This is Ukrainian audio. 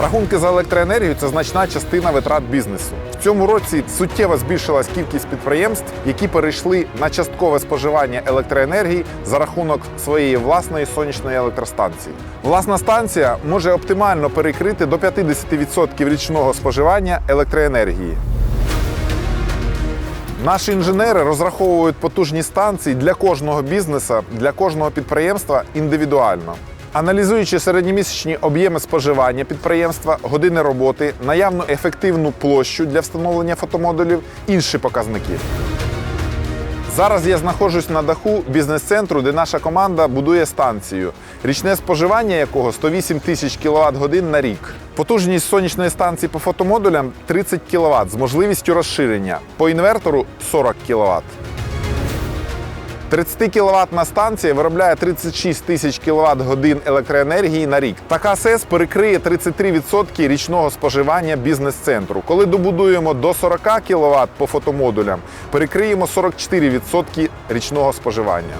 Рахунки за електроенергію це значна частина витрат бізнесу. В цьому році суттєво збільшилась кількість підприємств, які перейшли на часткове споживання електроенергії за рахунок своєї власної сонячної електростанції. Власна станція може оптимально перекрити до 50% річного споживання електроенергії. Наші інженери розраховують потужні станції для кожного бізнесу, для кожного підприємства індивідуально. Аналізуючи середньомісячні об'єми споживання підприємства, години роботи, наявну ефективну площу для встановлення фотомодулів, інші показники. Зараз я знаходжусь на даху бізнес-центру, де наша команда будує станцію, річне споживання якого 108 тисяч кВт годин на рік. Потужність сонячної станції по фотомодулям 30 кВт з можливістю розширення, по інвертору 40 кВт. 30 кВт станція виробляє 36 тисяч кВт годин електроенергії на рік. Така СЕС перекриє 33% річного споживання бізнес-центру. Коли добудуємо до 40 кВт по фотомодулям, перекриємо 44% річного споживання.